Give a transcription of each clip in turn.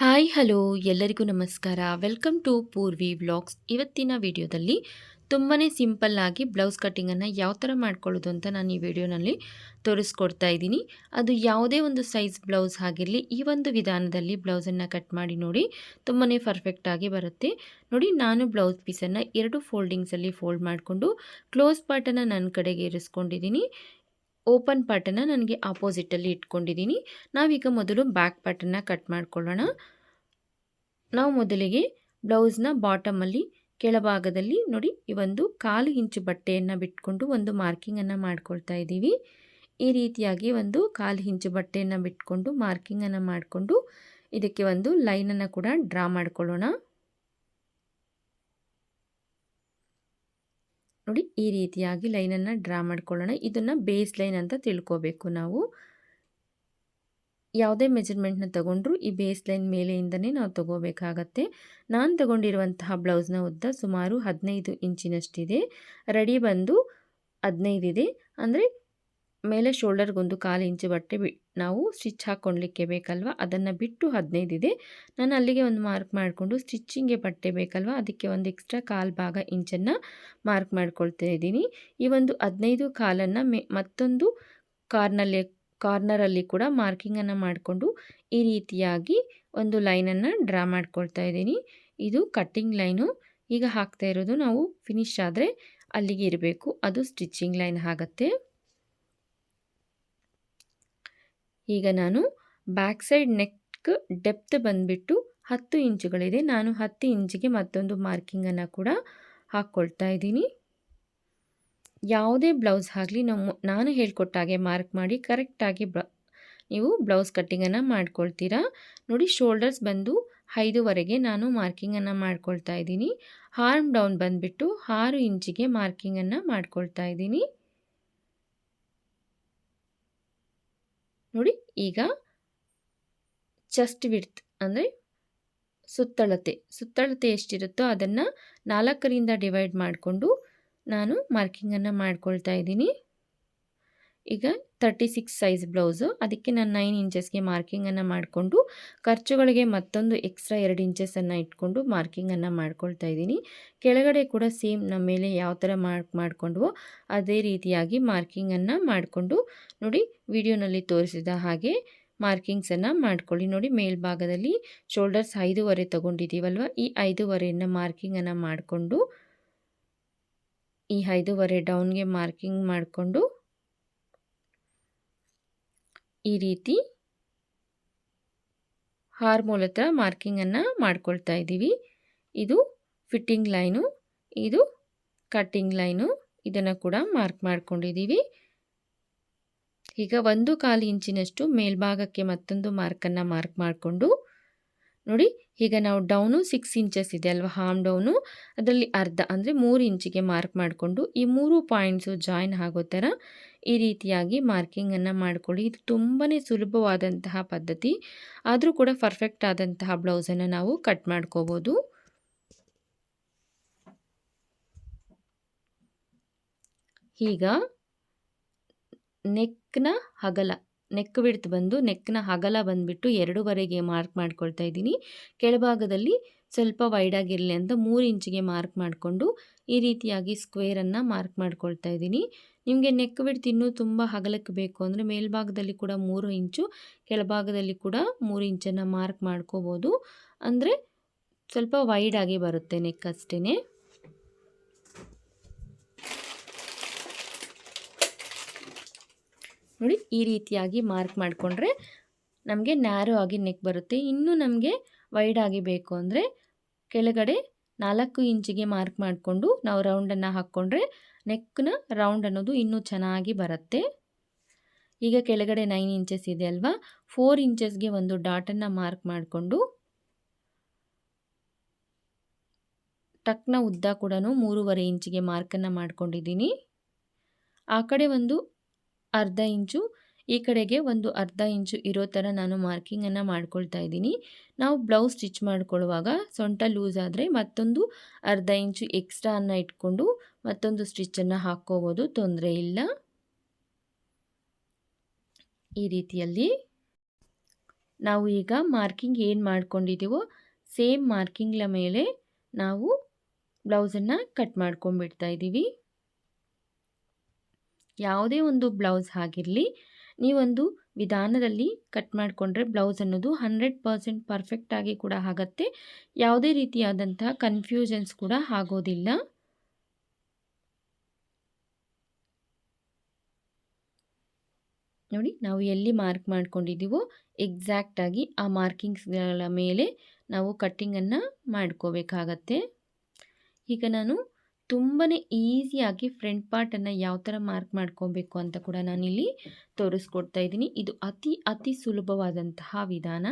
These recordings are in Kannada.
ಹಾಯ್, ಹಲೋ, ಎಲ್ಲರಿಗೂ ನಮಸ್ಕಾರ. Welcome to Purvi vlogs. ಇವತ್ತಿನ ವಿಡಿಯೋದಲ್ಲಿ ತುಂಬಾ ಆಗಿ ಬ್ಲೌಸ್ ಕಟ್ಟಿಂಗನ್ನು ಯಾವ ಥರ ಮಾಡ್ಕೊಳ್ಳೋದು ಅಂತ ನಾನು ಈ ವಿಡಿಯೋನಲ್ಲಿ ತೋರಿಸ್ಕೊಡ್ತಾ ಇದ್ದೀನಿ. ಅದು ಯಾವುದೇ ಒಂದು ಸೈಜ್ ಬ್ಲೌಸ್ ಆಗಿರಲಿ, ಈ ಒಂದು ವಿಧಾನದಲ್ಲಿ ಬ್ಲೌಸನ್ನು ಕಟ್ ಮಾಡಿ ನೋಡಿ ತುಂಬಾ ಪರ್ಫೆಕ್ಟಾಗಿ ಬರುತ್ತೆ. ನೋಡಿ, ನಾನು ಬ್ಲೌಸ್ ಪೀಸನ್ನು ಎರಡು ಫೋಲ್ಡಿಂಗ್ಸಲ್ಲಿ ಫೋಲ್ಡ್ ಮಾಡಿಕೊಂಡು ಕ್ಲೋಸ್ ಪಾರ್ಟನ್ನು ನನ್ನ ಕಡೆಗೆ ಇರಿಸ್ಕೊಂಡಿದ್ದೀನಿ. ಓಪನ್ ಪಾರ್ಟನ್ನು ನನಗೆ ಆಪೋಸಿಟಲ್ಲಿ ಇಟ್ಕೊಂಡಿದ್ದೀನಿ ನಾವೀಗ ಮೊದಲು ಬ್ಯಾಕ್ ಪಾರ್ಟನ್ನು ಕಟ್ ಮಾಡ್ಕೊಳ್ಳೋಣ. ನಾವು ಮೊದಲಿಗೆ ಬ್ಲೌಸ್ನ ಬಾಟಮಲ್ಲಿ ಕೆಳಭಾಗದಲ್ಲಿ ನೋಡಿ ಈ ಒಂದು ಕಾಲು ಇಂಚು ಬಟ್ಟೆಯನ್ನು ಬಿಟ್ಕೊಂಡು ಒಂದು ಮಾರ್ಕಿಂಗನ್ನು ಮಾಡ್ಕೊಳ್ತಾ ಇದ್ದೀವಿ. ಈ ರೀತಿಯಾಗಿ ಒಂದು ಕಾಲು ಇಂಚು ಬಟ್ಟೆಯನ್ನು ಬಿಟ್ಕೊಂಡು ಮಾರ್ಕಿಂಗನ್ನು ಮಾಡಿಕೊಂಡು ಇದಕ್ಕೆ ಒಂದು ಲೈನನ್ನು ಕೂಡ ಡ್ರಾ ಮಾಡ್ಕೊಳ್ಳೋಣ. ನೋಡಿ ಈ ರೀತಿಯಾಗಿ ಲೈನನ್ನು ಡ್ರಾ ಮಾಡ್ಕೊಳ್ಳೋಣ. ಇದನ್ನು ಬೇಸ್ ಲೈನ್ ಅಂತ ತಿಳ್ಕೋಬೇಕು ನಾವು. ಯಾವುದೇ ಮೆಜರ್ಮೆಂಟ್ನ ತಗೊಂಡ್ರು ಈ ಬೇಸ್ ಲೈನ್ ಮೇಲೆಯಿಂದನೇ ನಾವು ತಗೋಬೇಕಾಗತ್ತೆ. ನಾನು ತಗೊಂಡಿರುವಂತಹ ಬ್ಲೌಸ್ನ ಉದ್ದ ಸುಮಾರು ಹದಿನೈದು ಇಂಚಿನಷ್ಟಿದೆ. ರೆಡಿ ಬಂದು ಹದಿನೈದಿದೆ. ಅಂದರೆ ಮೇಲೆ ಶೋಲ್ಡರ್ಗೊಂದು ಕಾಲು ಇಂಚು ಬಟ್ಟೆ ಬಿ ನಾವು ಸ್ಟಿಚ್ ಹಾಕ್ಕೊಳ್ಲಿಕ್ಕೆ ಬೇಕಲ್ವ? ಅದನ್ನು ಬಿಟ್ಟು ಹದಿನೈದಿದೆ ನಾನು ಅಲ್ಲಿಗೆ ಒಂದು ಮಾರ್ಕ್ ಮಾಡಿಕೊಂಡು ಸ್ಟಿಚ್ಚಿಂಗ್ಗೆ ಬಟ್ಟೆ ಬೇಕಲ್ವ? ಅದಕ್ಕೆ ಒಂದು ಎಕ್ಸ್ಟ್ರಾ ಕಾಲು ಭಾಗ ಇಂಚನ್ನು ಮಾರ್ಕ್ ಮಾಡ್ಕೊಳ್ತಾ ಇದ್ದೀನಿ. ಈ ಒಂದು ಹದಿನೈದು ಕಾಲನ್ನು ಮತ್ತೊಂದು ಕಾರ್ನಲ್ಲಿ, ಕಾರ್ನರಲ್ಲಿ ಕೂಡ ಮಾರ್ಕಿಂಗನ್ನು ಮಾಡಿಕೊಂಡು ಈ ರೀತಿಯಾಗಿ ಒಂದು ಲೈನನ್ನು ಡ್ರಾ ಮಾಡ್ಕೊಳ್ತಾ ಇದ್ದೀನಿ. ಇದು ಕಟ್ಟಿಂಗ್ ಲೈನು. ಈಗ ಹಾಕ್ತಾ ಇರೋದು ನಾವು ಫಿನಿಶ್ ಆದರೆ ಅಲ್ಲಿಗೆ ಇರಬೇಕು. ಅದು ಸ್ಟಿಚ್ಚಿಂಗ್ ಲೈನ್ ಆಗುತ್ತೆ. ಈಗ ನಾನು ಬ್ಯಾಕ್ ಸೈಡ್ ನೆಕ್ ಡೆಪ್ತ್ ಬಂದುಬಿಟ್ಟು ಹತ್ತು ಇಂಚುಗಳಿದೆ. ನಾನು ಹತ್ತು ಇಂಚಿಗೆ ಮತ್ತೊಂದು ಮಾರ್ಕಿಂಗನ್ನು ಕೂಡ ಹಾಕ್ಕೊಳ್ತಾ ಇದ್ದೀನಿ. ಯಾವುದೇ ಬ್ಲೌಸ್ ಆಗಲಿ ನಮ್ಮ ನಾನು ಹೇಳ್ಕೊಟ್ಟಾಗೆ ಮಾರ್ಕ್ ಮಾಡಿ ಕರೆಕ್ಟಾಗಿ ಬ್ಲ, ನೀವು ಬ್ಲೌಸ್ ಕಟ್ಟಿಂಗನ್ನು ಮಾಡ್ಕೊಳ್ತೀರಾ. ನೋಡಿ ಶೋಲ್ಡರ್ಸ್ ಬಂದು ಐದುವರೆಗೆ ನಾನು ಮಾರ್ಕಿಂಗನ್ನು ಮಾಡ್ಕೊಳ್ತಾ ಇದ್ದೀನಿ. ಹಾರ್ಮ್ ಡೌನ್ ಬಂದುಬಿಟ್ಟು ಆರು ಇಂಚಿಗೆ ಮಾರ್ಕಿಂಗನ್ನು ಮಾಡ್ಕೊಳ್ತಾ ಇದ್ದೀನಿ. ನೋಡಿ, ಈಗ ಚೆಸ್ಟ್ ವಿಡ್ತ್ ಅಂದರೆ ಸುತ್ತಳತೆ. ಸುತ್ತಳತೆ ಎಷ್ಟಿರುತ್ತೋ ಅದನ್ನು ನಾಲ್ಕರಿಂದ ಡಿವೈಡ್ ಮಾಡಿಕೊಂಡು ನಾನು ಮಾರ್ಕಿಂಗನ್ನು ಮಾಡ್ಕೊಳ್ತಾ ಇದ್ದೀನಿ. ಈಗ ತರ್ಟಿ ಸಿಕ್ಸ್ ಸೈಜ್ ಬ್ಲೌಸು ಅದಕ್ಕೆ ನಾನು ನೈನ್ ಇಂಚಸ್ಗೆ ಮಾರ್ಕಿಂಗನ್ನು ಮಾಡಿಕೊಂಡು, ಖರ್ಚುಗಳಿಗೆ ಮತ್ತೊಂದು ಎಕ್ಸ್ಟ್ರಾ ಎರಡು ಇಂಚಸನ್ನು ಇಟ್ಕೊಂಡು ಮಾರ್ಕಿಂಗನ್ನು ಮಾಡ್ಕೊಳ್ತಾ ಇದ್ದೀನಿ. ಕೆಳಗಡೆ ಕೂಡ ಸೇಮ್ ನಮ್ಮ ಮೇಲೆ ಯಾವ ಥರ ಮಾರ್ಕ್ ಮಾಡಿಕೊಂಡ್ವೋ ಅದೇ ರೀತಿಯಾಗಿ ಮಾರ್ಕಿಂಗನ್ನು ಮಾಡಿಕೊಂಡು ನೋಡಿ ವಿಡಿಯೋನಲ್ಲಿ ತೋರಿಸಿದ ಹಾಗೆ ಮಾರ್ಕಿಂಗ್ಸನ್ನು ಮಾಡ್ಕೊಳ್ಳಿ. ನೋಡಿ ಮೇಲ್ಭಾಗದಲ್ಲಿ ಶೋಲ್ಡರ್ಸ್ ಐದುವರೆ ತೊಗೊಂಡಿದ್ದೀವಲ್ವ ಈ ಐದೂವರೆಯನ್ನು ಮಾರ್ಕಿಂಗನ್ನು ಮಾಡಿಕೊಂಡು, ಈ ಐದೂವರೆ ಡೌನ್ಗೆ ಮಾರ್ಕಿಂಗ್ ಮಾಡಿಕೊಂಡು ಈ ರೀತಿ ಹಾರ್ಮೋಲ್ ಹತ್ರ ಮಾರ್ಕಿಂಗನ್ನು ಮಾಡ್ಕೊಳ್ತಾ ಇದ್ದೀವಿ. ಇದು ಫಿಟ್ಟಿಂಗ್ ಲೈನು, ಇದು ಕಟ್ಟಿಂಗ್ ಲೈನು, ಇದನ್ನು ಕೂಡ ಮಾರ್ಕ್ ಮಾಡ್ಕೊಂಡಿದ್ದೀವಿ. ಈಗ ಒಂದು ಕಾಲು ಇಂಚಿನಷ್ಟು ಮೇಲ್ಭಾಗಕ್ಕೆ ಮತ್ತೊಂದು ಮಾರ್ಕನ್ನು ಮಾರ್ಕ್ ಮಾಡಿಕೊಂಡು ನೋಡಿ, ಈಗ ನಾವು ಡೌನು ಸಿಕ್ಸ್ ಇಂಚಸ್ ಇದೆ ಅಲ್ವಾ ಹಾಮ್ ಡೌನು. ಅದರಲ್ಲಿ ಅರ್ಧ, ಅಂದರೆ ಮೂರು ಇಂಚಿಗೆ ಮಾರ್ಕ್ ಮಾಡಿಕೊಂಡು ಈ ಮೂರು ಪಾಯಿಂಟ್ಸು ಜಾಯಿನ್ ಆಗೋ ಥರ ಈ ರೀತಿಯಾಗಿ ಮಾರ್ಕಿಂಗನ್ನು ಮಾಡಿಕೊಳ್ಳಿ. ಇದು ತುಂಬಾ ಸುಲಭವಾದಂತಹ ಪದ್ಧತಿ. ಆದರೂ ಕೂಡ ಪರ್ಫೆಕ್ಟ್ ಆದಂತಹ ಬ್ಲೌಸನ್ನು ನಾವು ಕಟ್ ಮಾಡ್ಕೋಬೋದು. ಈಗ ನೆಕ್ನ ಹಗಲ. ನೆಕ್ ಬಿಡ್ತು ಬಂದು ನೆಕ್ನ ಅಗಲ ಬಂದುಬಿಟ್ಟು ಎರಡೂವರೆಗೆ ಮಾರ್ಕ್ ಮಾಡ್ಕೊಳ್ತಾ ಇದ್ದೀನಿ. ಕೆಳಭಾಗದಲ್ಲಿ ಸ್ವಲ್ಪ ವೈಡಾಗಿರಲಿ ಅಂತ ಮೂರು ಇಂಚಿಗೆ ಮಾರ್ಕ್ ಮಾಡಿಕೊಂಡು ಈ ರೀತಿಯಾಗಿ ಸ್ಕ್ವೇರನ್ನು ಮಾರ್ಕ್ ಮಾಡ್ಕೊಳ್ತಾ ಇದ್ದೀನಿ. ನಿಮಗೆ ನೆಕ್ ಬಿಡ್ತು ಇನ್ನೂ ತುಂಬ ಹಗಲಕ್ಕೆ ಬೇಕು ಅಂದರೆ ಮೇಲ್ಭಾಗದಲ್ಲಿ ಕೂಡ ಮೂರು ಇಂಚು, ಕೆಳಭಾಗದಲ್ಲಿ ಕೂಡ ಮೂರು ಇಂಚನ್ನು ಮಾರ್ಕ್ ಮಾಡ್ಕೋಬೋದು. ಅಂದರೆ ಸ್ವಲ್ಪ ವೈಡಾಗಿ ಬರುತ್ತೆ ನೆಕ್ ಅಷ್ಟೇ ನೋಡಿ ಈ ರೀತಿಯಾಗಿ ಮಾರ್ಕ್ ಮಾಡಿಕೊಂಡ್ರೆ ನಮಗೆ ನ್ಯಾರೋ ಆಗಿ ನೆಕ್ ಬರುತ್ತೆ. ಇನ್ನೂ ನಮಗೆ ವೈಡ್ ಆಗಿ ಬೇಕು ಅಂದರೆ ಕೆಳಗಡೆ ನಾಲ್ಕು ಇಂಚಿಗೆ ಮಾರ್ಕ್ ಮಾಡಿಕೊಂಡು ನಾವು ರೌಂಡನ್ನು ಹಾಕ್ಕೊಂಡ್ರೆ ನೆಕ್ನ ರೌಂಡ್ ಅನ್ನೋದು ಇನ್ನೂ ಚೆನ್ನಾಗಿ ಬರುತ್ತೆ. ಈಗ ಕೆಳಗಡೆ ನೈನ್ ಇಂಚಸ್ ಇದೆ ಅಲ್ವಾ? ಫೋರ್ ಇಂಚಸ್ಗೆ ಒಂದು ಡಾಟನ್ನು ಮಾರ್ಕ್ ಮಾಡಿಕೊಂಡು ಟಕ್ನ ಉದ್ದ ಕೂಡ ಮೂರುವರೆ ಇಂಚಿಗೆ ಮಾರ್ಕನ್ನು ಮಾಡ್ಕೊಂಡಿದ್ದೀನಿ. ಆ ಕಡೆ ಒಂದು ಅರ್ಧ ಇಂಚು, ಈ ಕಡೆಗೆ ಒಂದು ಅರ್ಧ ಇಂಚು ಇರೋ ಥರ ನಾನು ಮಾರ್ಕಿಂಗನ್ನು ಮಾಡ್ಕೊಳ್ತಾ ಇದ್ದೀನಿ. ನಾವು ಬ್ಲೌಸ್ ಸ್ಟಿಚ್ ಮಾಡ್ಕೊಳ್ಳುವಾಗ ಸೊಂಟ ಲೂಸ್ ಆದರೆ ಮತ್ತೊಂದು ಅರ್ಧ ಇಂಚು ಎಕ್ಸ್ಟ್ರಾ ಅನ್ನು ಇಟ್ಕೊಂಡು ಮತ್ತೊಂದು ಸ್ಟಿಚ್ಚನ್ನು ಹಾಕ್ಕೋಬೋದು, ತೊಂದರೆ ಇಲ್ಲ. ಈ ರೀತಿಯಲ್ಲಿ ನಾವು ಈಗ ಮಾರ್ಕಿಂಗ್ ಏನು ಮಾಡ್ಕೊಂಡಿದ್ದೀವೋ ಸೇಮ್ ಮಾರ್ಕಿಂಗ್ಲ ಮೇಲೆ ನಾವು ಬ್ಲೌಸನ್ನು ಕಟ್ ಮಾಡ್ಕೊಂಡ್ಬಿಡ್ತಾ ಇದ್ದೀವಿ. ಯಾವುದೇ ಒಂದು ಬ್ಲೌಸ್ ಆಗಿರಲಿ, ನೀವೊಂದು ವಿಧಾನದಲ್ಲಿ ಕಟ್ ಮಾಡಿಕೊಂಡ್ರೆ ಬ್ಲೌಸ್ ಅನ್ನೋದು ಹಂಡ್ರೆಡ್ ಪರ್ಸೆಂಟ್ ಪರ್ಫೆಕ್ಟಾಗಿ ಕೂಡ ಆಗುತ್ತೆ. ಯಾವುದೇ ರೀತಿಯಾದಂತಹ ಕನ್ಫ್ಯೂಷನ್ಸ್ ಕೂಡ ಆಗೋದಿಲ್ಲ. ನೋಡಿ, ನಾವು ಎಲ್ಲಿ ಮಾರ್ಕ್ ಮಾಡ್ಕೊಂಡಿದ್ದೀವೋ ಎಕ್ಸಾಕ್ಟಾಗಿ ಆ ಮಾರ್ಕಿಂಗ್ಸ್ಗಳ ಮೇಲೆ ನಾವು ಕಟ್ಟಿಂಗನ್ನು ಮಾಡ್ಕೋಬೇಕಾಗತ್ತೆ. ಈಗ ನಾನು ತುಂಬಾ ಈಸಿಯಾಗಿ ಫ್ರಂಟ್ ಪಾರ್ಟನ್ನು ಯಾವ ಥರ ಮಾರ್ಕ್ ಮಾಡ್ಕೊಬೇಕು ಅಂತ ಕೂಡ ನಾನಿಲ್ಲಿ ತೋರಿಸ್ಕೊಡ್ತಾ ಇದ್ದೀನಿ. ಇದು ಅತಿ ಅತಿ ಸುಲಭವಾದಂತಹ ವಿಧಾನ.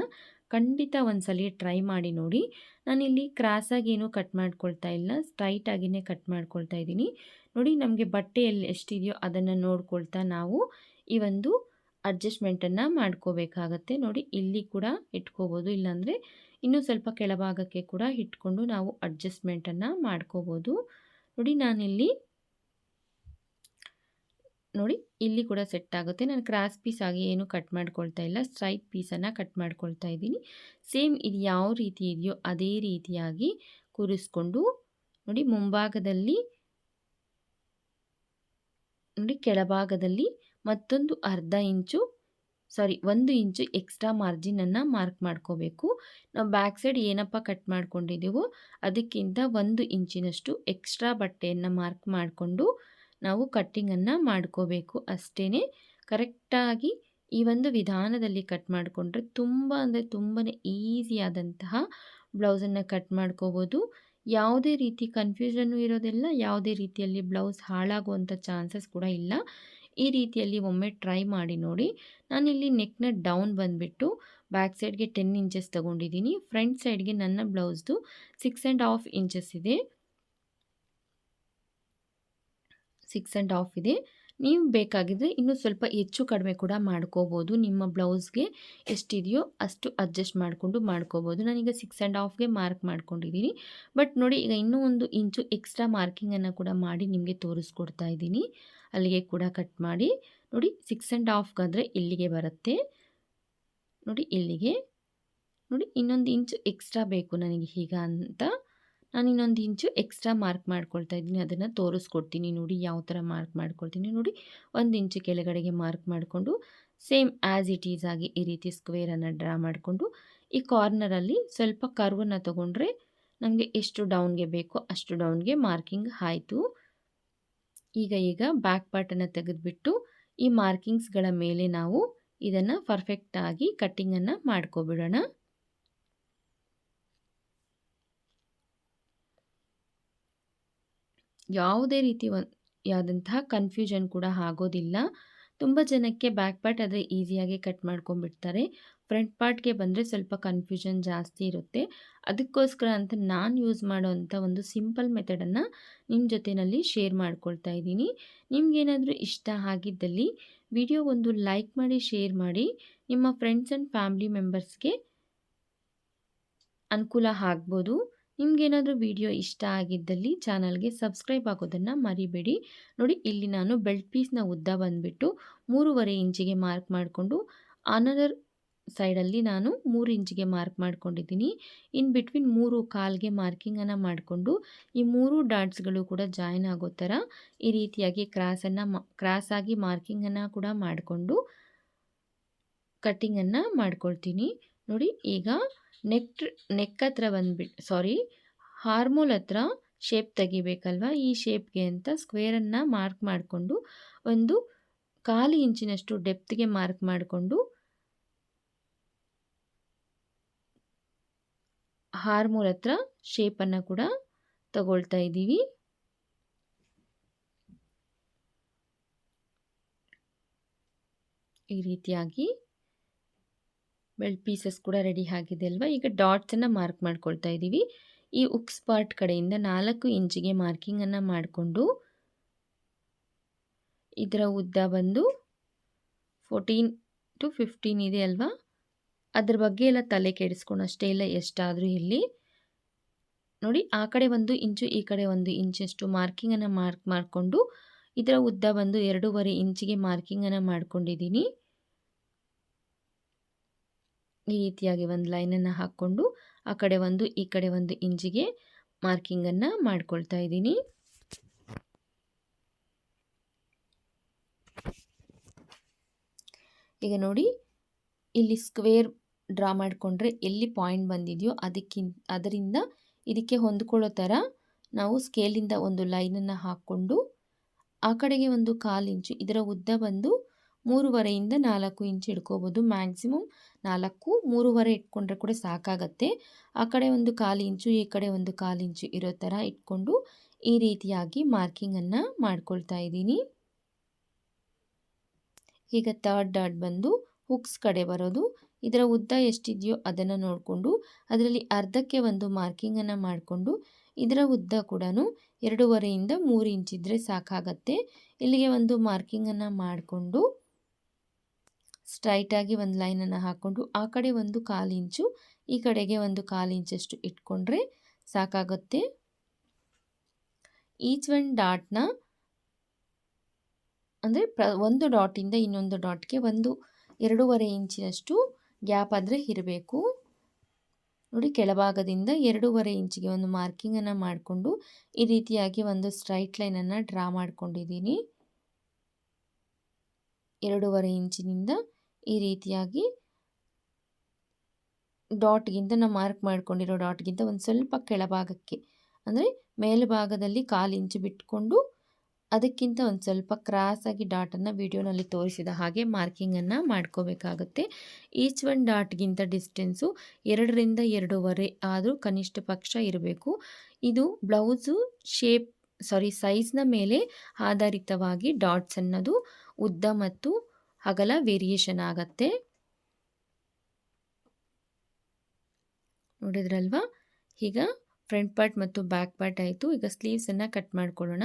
ಖಂಡಿತ ಒಂದ್ಸಲಿ ಟ್ರೈ ಮಾಡಿ ನೋಡಿ. ನಾನಿಲ್ಲಿ ಕ್ರಾಸಾಗಿ ಏನೂ ಕಟ್ ಮಾಡ್ಕೊಳ್ತಾ ಇಲ್ಲ. ಸ್ಟ್ರೈಟಾಗಿಯೇ ಕಟ್ ಮಾಡ್ಕೊಳ್ತಾ ಇದ್ದೀನಿ. ನೋಡಿ ನಮಗೆ ಬಟ್ಟೆಯಲ್ಲಿ ಎಷ್ಟಿದೆಯೋ ಅದನ್ನು ನೋಡ್ಕೊಳ್ತಾ ನಾವು ಈ ಒಂದು ಅಡ್ಜಸ್ಟ್ಮೆಂಟನ್ನು ಮಾಡ್ಕೋಬೇಕಾಗತ್ತೆ. ನೋಡಿ ಇಲ್ಲಿ ಕೂಡ ಇಟ್ಕೋಬೋದು. ಇಲ್ಲಾಂದರೆ ಇನ್ನೂ ಸ್ವಲ್ಪ ಕೆಳಭಾಗಕ್ಕೆ ಕೂಡ ಇಟ್ಕೊಂಡು ನಾವು ಅಡ್ಜಸ್ಟ್ಮೆಂಟನ್ನು ಮಾಡ್ಕೋಬೋದು. ನೋಡಿ ನಾನಿಲ್ಲಿ, ನೋಡಿ ಇಲ್ಲಿ ಕೂಡ ಸೆಟ್ ಆಗುತ್ತೆ. ನಾನು ಕ್ರಾಸ್ ಪೀಸ್ ಆಗಿ ಏನು ಕಟ್ ಮಾಡ್ಕೊಳ್ತಾ ಇಲ್ಲ. ಸ್ಟ್ರೈಟ್ ಪೀಸನ್ನು ಕಟ್ ಮಾಡ್ಕೊಳ್ತಾ ಇದ್ದೀನಿ. ಸೇಮ್ ಇದು ಯಾವ ರೀತಿ ಇದೆಯೋ ಅದೇ ರೀತಿಯಾಗಿ ಕೂರಿಸ್ಕೊಂಡು, ನೋಡಿ ಮುಂಭಾಗದಲ್ಲಿ, ನೋಡಿ ಕೆಳಭಾಗದಲ್ಲಿ ಮತ್ತೊಂದು ಅರ್ಧ ಇಂಚು ಸಾರಿ, ಒಂದು ಇಂಚು ಎಕ್ಸ್ಟ್ರಾ ಮಾರ್ಜಿನನ್ನು ಮಾರ್ಕ್ ಮಾಡ್ಕೋಬೇಕು. ನಾವು ಬ್ಯಾಕ್ ಸೈಡ್ ಏನಪ್ಪ ಕಟ್ ಮಾಡ್ಕೊಂಡಿದ್ದೀವೋ ಅದಕ್ಕಿಂತ ಒಂದು ಇಂಚಿನಷ್ಟು ಎಕ್ಸ್ಟ್ರಾ ಬಟ್ಟೆಯನ್ನು ಮಾರ್ಕ್ ಮಾಡಿಕೊಂಡು ನಾವು ಕಟ್ಟಿಂಗನ್ನು ಮಾಡ್ಕೋಬೇಕು ಅಷ್ಟೇ ಕರೆಕ್ಟಾಗಿ ಈ ಒಂದು ವಿಧಾನದಲ್ಲಿ ಕಟ್ ಮಾಡಿಕೊಂಡ್ರೆ ತುಂಬ ಅಂದರೆ ತುಂಬಾ ಈಸಿಯಾದಂತಹ ಬ್ಲೌಸನ್ನು ಕಟ್ ಮಾಡ್ಕೋಬೋದು. ಯಾವುದೇ ರೀತಿ ಕನ್ಫ್ಯೂಷನ್ನು ಇರೋದಿಲ್ಲ, ಯಾವುದೇ ರೀತಿಯಲ್ಲಿ ಬ್ಲೌಸ್ ಹಾಳಾಗುವಂಥ ಚಾನ್ಸಸ್ ಕೂಡ ಇಲ್ಲ. ಈ ರೀತಿಯಲ್ಲಿ ಒಮ್ಮೆ ಟ್ರೈ ಮಾಡಿ ನೋಡಿ. ನಾನಿಲ್ಲಿ ನೆಕ್ನ ಡೌನ್ ಬಂದುಬಿಟ್ಟು ಬ್ಯಾಕ್ ಸೈಡ್ಗೆ ಟೆನ್ ಇಂಚಸ್ ತೊಗೊಂಡಿದ್ದೀನಿ. ಫ್ರಂಟ್ ಸೈಡ್ಗೆ ನನ್ನ ಬ್ಲೌಸ್ದು ಸಿಕ್ಸ್ ಆ್ಯಂಡ್ ಹಾಫ್ ಇಂಚಸ್ ಇದೆ. ಸಿಕ್ಸ್ ಆ್ಯಂಡ್ ಹಾಫ್ ಇದೆ. ನೀವು ಬೇಕಾಗಿದ್ದರೆ ಇನ್ನೂ ಸ್ವಲ್ಪ ಹೆಚ್ಚು ಕಡಿಮೆ ಕೂಡ ಮಾಡ್ಕೋಬೋದು. ನಿಮ್ಮ ಬ್ಲೌಸ್ಗೆ ಎಷ್ಟಿದೆಯೋ ಅಷ್ಟು ಅಡ್ಜಸ್ಟ್ ಮಾಡಿಕೊಂಡು ಮಾಡ್ಕೋಬೋದು. ನಾನೀಗ ಸಿಕ್ಸ್ ಆ್ಯಂಡ್ ಹಾಫ್ಗೆ ಮಾರ್ಕ್ ಮಾಡ್ಕೊಂಡಿದ್ದೀನಿ. ಬಟ್ ನೋಡಿ, ಈಗ ಇನ್ನೂ ಒಂದು ಇಂಚು ಎಕ್ಸ್ಟ್ರಾ ಮಾರ್ಕಿಂಗನ್ನು ಕೂಡ ಮಾಡಿ ನಿಮಗೆ ತೋರಿಸ್ಕೊಡ್ತಾ ಇದ್ದೀನಿ. ಅಲ್ಲಿಗೆ ಕೂಡ ಕಟ್ ಮಾಡಿ. ನೋಡಿ ಸಿಕ್ಸ್ ಆ್ಯಂಡ್ ಹಾಫ್ಗಾದರೆ ಇಲ್ಲಿಗೆ ಬರುತ್ತೆ. ನೋಡಿ, ಇಲ್ಲಿಗೆ. ನೋಡಿ, ಇನ್ನೊಂದು ಇಂಚು ಎಕ್ಸ್ಟ್ರಾ ಬೇಕು ನನಗೆ ಈಗ ಅಂತ. ನಾನು ಇನ್ನೊಂದು ಇಂಚು ಎಕ್ಸ್ಟ್ರಾ ಮಾರ್ಕ್ ಮಾಡ್ಕೊಳ್ತಾ ಇದ್ದೀನಿ. ಅದನ್ನು ತೋರಿಸ್ಕೊಡ್ತೀನಿ ನೋಡಿ, ಯಾವ ಥರ ಮಾರ್ಕ್ ಮಾಡ್ಕೊಳ್ತೀನಿ ನೋಡಿ. ಒಂದು ಇಂಚು ಕೆಳಗಡೆಗೆ ಮಾರ್ಕ್ ಮಾಡಿಕೊಂಡು ಸೇಮ್ ಆ್ಯಸ್ ಇಟ್ ಈಸ್ ಆಗಿ ಈ ರೀತಿ ಸ್ಕ್ವೇರನ್ನು ಡ್ರಾ ಮಾಡಿಕೊಂಡು, ಈ ಕಾರ್ನರಲ್ಲಿ ಸ್ವಲ್ಪ ಕರ್ವನ್ನು ತೊಗೊಂಡ್ರೆ ನಮಗೆ ಎಷ್ಟು ಡೌನ್ಗೆ ಬೇಕೋ ಅಷ್ಟು ಡೌನ್ಗೆ ಮಾರ್ಕಿಂಗ್ ಆಯಿತು. ಈಗ ಈಗ ಬ್ಯಾಕ್ ಪಾರ್ಟನ್ನು ತೆಗೆದುಬಿಟ್ಟು, ಈ ಮಾರ್ಕಿಂಗ್ಸ್ಗಳ ಮೇಲೆ ನಾವು ಇದನ್ನು ಪರ್ಫೆಕ್ಟಾಗಿ ಕಟ್ಟಿಂಗನ್ನು ಮಾಡ್ಕೊಬಿಡೋಣ. ಯಾವುದೇ ರೀತಿ ಯಾದಂತಹ ಕನ್ಫ್ಯೂಷನ್ ಕೂಡ ಆಗೋದಿಲ್ಲ. ತುಂಬ ಜನಕ್ಕೆ ಬ್ಯಾಕ್ ಪಾರ್ಟ್ ಆದರೆ ಈಸಿಯಾಗಿ ಕಟ್ ಮಾಡ್ಕೊಂಡ್ಬಿಡ್ತಾರೆ. ಫ್ರಂಟ್ ಪಾರ್ಟ್ಗೆ ಬಂದರೆ ಸ್ವಲ್ಪ ಕನ್ಫ್ಯೂಷನ್ ಜಾಸ್ತಿ ಇರುತ್ತೆ. ಅದಕ್ಕೋಸ್ಕರ ಅಂತ ನಾನು ಯೂಸ್ ಮಾಡೋವಂಥ ಒಂದು ಸಿಂಪಲ್ ಮೆಥಡನ್ನು ನಿಮ್ಮ ಜೊತೆಯಲ್ಲಿ ಶೇರ್ ಮಾಡ್ಕೊಳ್ತಾ ಇದ್ದೀನಿ. ನಿಮಗೇನಾದರೂ ಇಷ್ಟ ಆಗಿದ್ದಲ್ಲಿ ವಿಡಿಯೋ ಒಂದು ಲೈಕ್ ಮಾಡಿ ಶೇರ್ ಮಾಡಿ, ನಿಮ್ಮ ಫ್ರೆಂಡ್ಸ್ ಆ್ಯಂಡ್ ಫ್ಯಾಮ್ಲಿ ಮೆಂಬರ್ಸ್ಗೆ ಅನುಕೂಲ ಆಗ್ಬೋದು. ನಿಮಗೇನಾದರೂ ವಿಡಿಯೋ ಇಷ್ಟ ಆಗಿದ್ದಲ್ಲಿ ಚಾನಲ್ಗೆ ಸಬ್ಸ್ಕ್ರೈಬ್ ಆಗೋದನ್ನು ಮರಿಬೇಡಿ. ನೋಡಿ, ಇಲ್ಲಿ ನಾನು ಬೆಲ್ಟ್ ಪೀಸ್ನ ಉದ್ದ ಬಂದುಬಿಟ್ಟು ಮೂರುವರೆ ಇಂಚಿಗೆ ಮಾರ್ಕ್ ಮಾಡಿಕೊಂಡು ಅನದರ್ ಸೈಡಲ್ಲಿ ನಾನು ಮೂರು ಇಂಚಿಗೆ ಮಾರ್ಕ್ ಮಾಡ್ಕೊಂಡಿದ್ದೀನಿ. ಇನ್ ಬಿಟ್ವೀನ್ ಮೂರು ಕಾಲ್ಗೆ ಮಾರ್ಕಿಂಗನ್ನು ಮಾಡಿಕೊಂಡು ಈ ಮೂರು ಡಾಟ್ಸ್ಗಳು ಕೂಡ ಜಾಯಿನ್ ಆಗೋ ಥರ ಈ ರೀತಿಯಾಗಿ ಕ್ರಾಸನ್ನು ಕ್ರಾಸ್ ಆಗಿ ಮಾರ್ಕಿಂಗನ್ನು ಕೂಡ ಮಾಡಿಕೊಂಡು ಕಟ್ಟಿಂಗನ್ನು ಮಾಡ್ಕೊಳ್ತೀನಿ. ನೋಡಿ, ಈಗ ನೆಕ್ ನೆಕ್ ಹತ್ರ ಬಂದುಬಿಟ್ಟು ಸಾರಿ ಹಾರ್ಮೋಲ್ ಹತ್ರ ಶೇಪ್ ತೆಗಿಬೇಕಲ್ವ? ಈ ಶೇಪ್ಗೆ ಅಂತ ಸ್ಕ್ವೇರನ್ನು ಮಾರ್ಕ್ ಮಾಡಿಕೊಂಡು ಒಂದು ಕಾಲು ಇಂಚಿನಷ್ಟು ಡೆಪ್ತ್ಗೆ ಮಾರ್ಕ್ ಮಾಡಿಕೊಂಡು ಹಾರ್ಮೋಲ್ ಹತ್ರ ಶೇಪನ್ನು ಕೂಡ ತಗೊಳ್ತಾ ಇದ್ದೀವಿ. ಈ ರೀತಿಯಾಗಿ ಬೆಲ್ಟ್ ಪೀಸಸ್ ಕೂಡ ರೆಡಿ ಆಗಿದೆ ಅಲ್ವಾ? ಈಗ ಡಾಟ್ಸನ್ನು ಮಾರ್ಕ್ ಮಾಡ್ಕೊಳ್ತಾ ಇದ್ದೀವಿ. ಈ ಉಕ್ಸ್ ಪಾರ್ಟ್ ಕಡೆಯಿಂದ ನಾಲ್ಕು ಇಂಚಿಗೆ ಮಾರ್ಕಿಂಗನ್ನು ಮಾಡಿಕೊಂಡು ಇದರ ಉದ್ದ ಬಂದು ಫೋರ್ಟೀನ್ ಟು ಫಿಫ್ಟೀನ್ ಇದೆ ಅಲ್ವಾ? ಅದ್ರ ಬಗ್ಗೆ ಎಲ್ಲ ತಲೆ ಕೆಡಿಸ್ಕೊಂಡು ಅಷ್ಟೇ ಇಲ್ಲ, ಎಷ್ಟಾದರೂ ಇಲ್ಲಿ ನೋಡಿ, ಆ ಕಡೆ ಒಂದು ಇಂಚು, ಈ ಕಡೆ ಒಂದು ಇಂಚಷ್ಟು ಮಾರ್ಕಿಂಗನ್ನು ಮಾರ್ಕ್ ಮಾಡಿಕೊಂಡು ಇದರ ಉದ್ದ ಬಂದು ಎರಡೂವರೆ ಇಂಚಿಗೆ ಮಾರ್ಕಿಂಗನ್ನು ಮಾಡ್ಕೊಂಡಿದ್ದೀನಿ. ಈ ರೀತಿಯಾಗಿ ಒಂದು ಲೈನನ್ನು ಹಾಕ್ಕೊಂಡು ಆ ಕಡೆ ಒಂದು, ಈ ಕಡೆ ಒಂದು ಇಂಚಿಗೆ ಮಾರ್ಕಿಂಗನ್ನು ಮಾಡ್ಕೊಳ್ತಾ ಇದ್ದೀನಿ. ಈಗ ನೋಡಿ, ಇಲ್ಲಿ ಸ್ಕ್ವೇರ್ ಡ್ರಾ ಮಾಡಿಕೊಂಡ್ರೆ ಎಲ್ಲಿ ಪಾಯಿಂಟ್ ಬಂದಿದೆಯೋ ಅದಕ್ಕಿಂತ, ಅದರಿಂದ ಇದಕ್ಕೆ ಹೊಂದ್ಕೊಳ್ಳೋ ಥರ ನಾವು ಸ್ಕೇಲಿಂದ ಒಂದು ಲೈನನ್ನು ಹಾಕ್ಕೊಂಡು ಆ ಕಡೆಗೆ ಒಂದು ಕಾಲು ಇಂಚು, ಇದರ ಉದ್ದ ಬಂದು ಮೂರುವರೆಯಿಂದ ನಾಲ್ಕು ಇಂಚ್ ಇಟ್ಕೋಬೋದು ಮ್ಯಾಕ್ಸಿಮಮ್ ನಾಲ್ಕು, ಮೂರುವರೆ ಇಟ್ಕೊಂಡ್ರೆ ಕೂಡ ಸಾಕಾಗತ್ತೆ. ಆ ಕಡೆ ಒಂದು ಕಾಲು ಇಂಚು, ಈ ಕಡೆ ಒಂದು ಕಾಲು ಇಂಚು ಇರೋ ಥರ ಇಟ್ಕೊಂಡು ಈ ರೀತಿಯಾಗಿ ಮಾರ್ಕಿಂಗನ್ನು ಮಾಡ್ಕೊಳ್ತಾ ಇದ್ದೀನಿ. ಈಗ ಥರ್ಡ್ ಡಾಟ್ ಬಂದು ಹುಕ್ಸ್ ಕಡೆ ಬರೋದು. ಇದರ ಉದ್ದ ಎಷ್ಟಿದೆಯೋ ಅದನ್ನು ನೋಡಿಕೊಂಡು, ಅದರಲ್ಲಿ ಅರ್ಧಕ್ಕೆ ಒಂದು ಮಾರ್ಕಿಂಗನ್ನು ಮಾಡಿಕೊಂಡು, ಇದರ ಉದ್ದ ಕೂಡ ಎರಡೂವರೆಯಿಂದ ಮೂರು ಇಂಚಿದ್ರೆ ಸಾಕಾಗತ್ತೆ. ಇಲ್ಲಿಗೆ ಒಂದು ಮಾರ್ಕಿಂಗನ್ನು ಮಾಡಿಕೊಂಡು ಸ್ಟ್ರೈಟಾಗಿ ಒಂದು ಲೈನನ್ನು ಹಾಕ್ಕೊಂಡು ಆ ಕಡೆ ಒಂದು ಕಾಲು ಇಂಚು, ಈ ಕಡೆಗೆ ಒಂದು ಕಾಲು ಇಂಚಷ್ಟು ಇಟ್ಕೊಂಡ್ರೆ ಸಾಕಾಗುತ್ತೆ. ಈಚ್ ಒನ್ ಡಾಟ್ನ ಅಂದರೆ ಪ್ರ, ಒಂದು ಡಾಟಿಂದ ಇನ್ನೊಂದು ಡಾಟ್ಗೆ ಒಂದು ಎರಡೂವರೆ ಇಂಚಿನಷ್ಟು ಗ್ಯಾಪ್ ಆದರೆ ಇರಬೇಕು. ನೋಡಿ ಕೆಳಭಾಗದಿಂದ ಎರಡೂವರೆ ಇಂಚಿಗೆ ಒಂದು ಮಾರ್ಕಿಂಗನ್ನು ಮಾಡಿಕೊಂಡು ಈ ರೀತಿಯಾಗಿ ಒಂದು ಸ್ಟ್ರೈಟ್ ಲೈನನ್ನು ಡ್ರಾ ಮಾಡ್ಕೊಂಡಿದ್ದೀನಿ. ಎರಡೂವರೆ ಇಂಚಿನಿಂದ ಈ ರೀತಿಯಾಗಿ ಡಾಟ್ಗಿಂತ ನಾವು ಮಾರ್ಕ್ ಮಾಡಿಕೊಂಡಿರೋ ಡಾಟ್ಗಿಂತ ಒಂದು ಸ್ವಲ್ಪ ಕೆಳಭಾಗಕ್ಕೆ. ಅಂದರೆ ಮೇಲ್ಭಾಗದಲ್ಲಿ ಕಾಲು ಇಂಚು ಬಿಟ್ಕೊಂಡು ಅದಕ್ಕಿಂತ ಒಂದು ಸ್ವಲ್ಪ ಕ್ರಾಸಾಗಿ ಡಾಟನ್ನು ವಿಡಿಯೋನಲ್ಲಿ ತೋರಿಸಿದ ಹಾಗೆ ಮಾರ್ಕಿಂಗನ್ನು ಮಾಡ್ಕೋಬೇಕಾಗುತ್ತೆ. ಈಚ್ ಒನ್ ಡಾಟ್ಗಿಂತ ಡಿಸ್ಟೆನ್ಸು ಎರಡರಿಂದ ಎರಡೂವರೆ ಆದರೂ ಕನಿಷ್ಠ ಪಕ್ಷ ಇರಬೇಕು. ಇದು ಬ್ಲೌಸು ಶೇಪ್ ಸಾರಿ ಸೈಜ್ನ ಮೇಲೆ ಆಧಾರಿತವಾಗಿ ಡಾಟ್ಸ್ ಅನ್ನೋದು ಉದ್ದ ಮತ್ತು ಅಗಲ ವೇರಿಯೇಷನ್ ಆಗತ್ತೆ. ನೋಡಿದ್ರಲ್ವಾ? ಈಗ ಫ್ರಂಟ್ ಪಾರ್ಟ್ ಮತ್ತು ಬ್ಯಾಕ್ ಪಾರ್ಟ್ ಆಯಿತು. ಈಗ ಸ್ಲೀವ್ಸನ್ನು ಕಟ್ ಮಾಡ್ಕೊಳ್ಳೋಣ.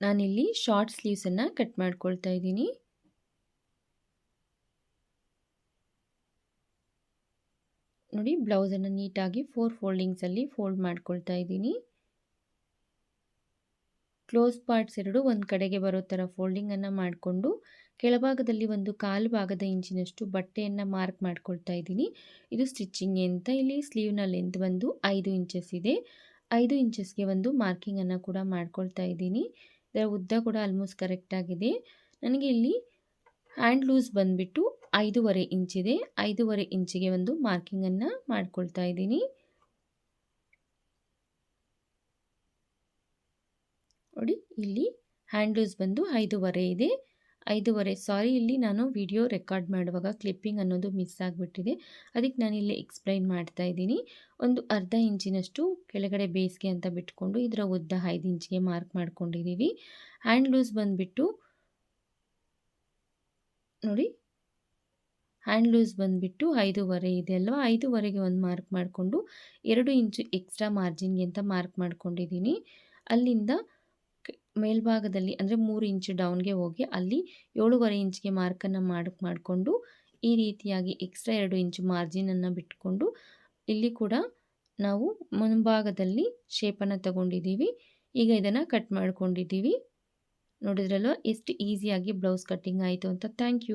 ನಾನಿಲ್ಲಿ ಶಾರ್ಟ್ ಸ್ಲೀವ್ಸನ್ನು ಕಟ್ ಮಾಡ್ಕೊಳ್ತಾ ಇದ್ದೀನಿ. ನೋಡಿ ಬ್ಲೌಸನ್ನು ನೀಟಾಗಿ ಫೋರ್ ಫೋಲ್ಡಿಂಗ್ಸಲ್ಲಿ ಫೋಲ್ಡ್ ಮಾಡ್ಕೊಳ್ತಾ ಇದ್ದೀನಿ. ಕ್ಲೋಸ್ ಪಾರ್ಟ್ಸ್ ಎರಡು ಒಂದು ಕಡೆಗೆ ಬರೋ ಥರ ಫೋಲ್ಡಿಂಗನ್ನು ಮಾಡಿಕೊಂಡು ಕೆಳಭಾಗದಲ್ಲಿ ಒಂದು ಕಾಲು ಭಾಗದ ಇಂಚಿನಷ್ಟು ಬಟ್ಟೆಯನ್ನು ಮಾರ್ಕ್ ಮಾಡ್ಕೊಳ್ತಾ ಇದ್ದೀನಿ. ಇದು ಸ್ಟಿಚ್ಚಿಂಗ್ ಅಂತ ಇಲ್ಲಿ ಸ್ಲೀವ್ನ ಲೆಂತ್ ಬಂದು ಐದು ಇಂಚಸ್ ಇದೆ. ಐದು ಇಂಚಸ್ಗೆ ಒಂದು ಮಾರ್ಕಿಂಗನ್ನು ಕೂಡ ಮಾಡ್ಕೊಳ್ತಾ ಇದ್ದೀನಿ. ಇದರ ಉದ್ದ ಕೂಡ ಆಲ್ಮೋಸ್ಟ್ ಕರೆಕ್ಟಾಗಿದೆ ನನಗೆ ಇಲ್ಲಿ ಹ್ಯಾಂಡ್ ಲೂಸ್ ಬಂದುಬಿಟ್ಟು ಐದೂವರೆ ಇಂಚಿದೆ. ಐದೂವರೆ ಇಂಚಿಗೆ ಒಂದು ಮಾರ್ಕಿಂಗನ್ನು ಮಾಡ್ಕೊಳ್ತಾ ಇದ್ದೀನಿ. ನೋಡಿ, ಇಲ್ಲಿ ಹ್ಯಾಂಡ್ ಲೂಸ್ ಬಂದು ಐದೂವರೆ ಇದೆ. ಐದೂವರೆ, ಸಾರಿ, ಇಲ್ಲಿ ನಾನು ವಿಡಿಯೋ ರೆಕಾರ್ಡ್ ಮಾಡುವಾಗ ಕ್ಲಿಪ್ಪಿಂಗ್ ಅನ್ನೋದು ಮಿಸ್ ಆಗಿಬಿಟ್ಟಿದೆ. ಅದಕ್ಕೆ ನಾನು ಇಲ್ಲಿ ಎಕ್ಸ್ಪ್ಲೈನ್ ಮಾಡ್ತಾ ಇದ್ದೀನಿ. ಒಂದು ಅರ್ಧ ಇಂಚಿನಷ್ಟು ಕೆಳಗಡೆ ಬೇಸಿಗೆ ಅಂತ ಬಿಟ್ಕೊಂಡು ಇದರ ಉದ್ದ ಐದು ಇಂಚಿಗೆ ಮಾರ್ಕ್ ಮಾಡ್ಕೊಂಡಿದ್ದೀವಿ. ಹ್ಯಾಂಡ್ ಲೂಸ್ ಬಂದುಬಿಟ್ಟು, ನೋಡಿ ಹ್ಯಾಂಡ್ ಲೂಸ್ ಬಂದುಬಿಟ್ಟು ಐದೂವರೆ ಇದೆ ಅಲ್ವಾ? ಐದೂವರೆಗೆ ಒಂದು ಮಾರ್ಕ್ ಮಾಡಿಕೊಂಡು ಎರಡು ಇಂಚು ಎಕ್ಸ್ಟ್ರಾ ಮಾರ್ಜಿನ್ಗೆ ಅಂತ ಮಾರ್ಕ್ ಮಾಡ್ಕೊಂಡಿದ್ದೀನಿ. ಅಲ್ಲಿಂದ ಮೇಲ್ಭಾಗದಲ್ಲಿ ಅಂದರೆ ಮೂರು ಇಂಚು ಡೌನ್ಗೆ ಹೋಗಿ ಅಲ್ಲಿ ಏಳುವರೆ ಇಂಚ್ಗೆ ಮಾರ್ಕನ್ನು ಮಾರ್ಕ್ ಮಾಡಿಕೊಂಡು ಈ ರೀತಿಯಾಗಿ ಎಕ್ಸ್ಟ್ರಾ ಎರಡು ಇಂಚು ಮಾರ್ಜಿನನ್ನು ಬಿಟ್ಕೊಂಡು ಇಲ್ಲಿ ಕೂಡ ನಾವು ಮುಂಭಾಗದಲ್ಲಿ ಶೇಪನ್ನು ತಗೊಂಡಿದ್ದೀವಿ. ಈಗ ಇದನ್ನು ಕಟ್ ಮಾಡ್ಕೊಂಡಿದ್ದೀವಿ. ನೋಡಿದ್ರಲ್ವ? ಎಷ್ಟು ಈಸಿಯಾಗಿ ಬ್ಲೌಸ್ ಕಟ್ಟಿಂಗ್ ಆಯಿತು ಅಂತ. Thank you